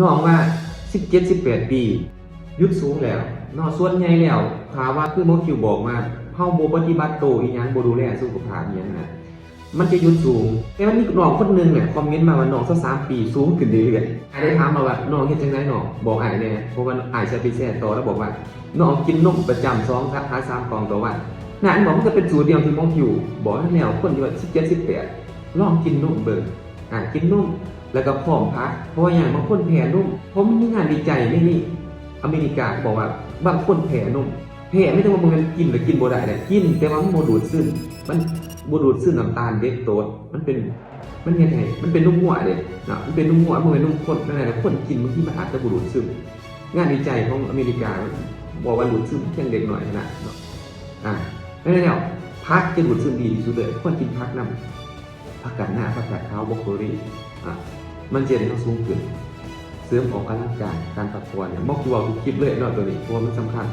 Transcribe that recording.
น้องว่า17 18ปี ยุดสูงแล้วนอส่วนใหญ่แล้วถามว่าคือหมอคิวบอกมาเฮาบ่ปฏิบัติโตอีหยังบ่ดูแลสุขภาพอีหยังนะมันจะยุดสูง แต่ว่ามีน้องคนหนึงเนี่ยคอมเมนต์มาว่าน้องสัก3ปีสูงขึ้นเรื่อยๆอ้ายได้ถามมาว่าน้องเฮ็ดจังไดน้องบอกอายแน่เพราะว่าอายจะไปแซ่ต่อแล้วบอกว่าน้องกินนมประจำ2ครับหา3กล่องต่อวันนั่นบอกมันก็เป็นสูตรเดียวที่มอคิวบอกให้แนวคนที่ว่า17 18ลองกินนมเบิ่ง อ่ากินนุ่มแล้วก็พร้อมพัก เพราะว่าอย่างบางคนแพ้นุ่มผมมีงานวิจัยนี่นี่อเมริกาบอกว่าบางคนแพ้นุ่มแพ้ไม่ต้องว่ามันกินหรือกินบ่ได้เลยกินแต่ว่ามันบ่ดูดซึมมันบดูดซึมน้ำตาลเด็กโตมันเป็นมันเฮ็ดให้มันเป็นนุ่มหัวเด้นะมันเป็นนุ่มหัวมันเป็นนุ่มข้นนั่นแหละคนกินบางทีมันอาจจะบดูดซึมงานวิจัยของอเมริกาบอกว่าดูดซึมเพียงเด็กหน่อยนาดเนาะอ่าแล้วพักจะดูดซึมดีที่สุดเลยควรกินพักนํ ผักกาดหน้าผักกาดขาวบรอกโคลีอะมันเจนต้องสูงขึ้น เสริมออกกำลังกายการพักผ่อเนี่ยมอกตัวทุกคลิปเลยเนาะตัวนี้เพราะว่ามันสำคัญ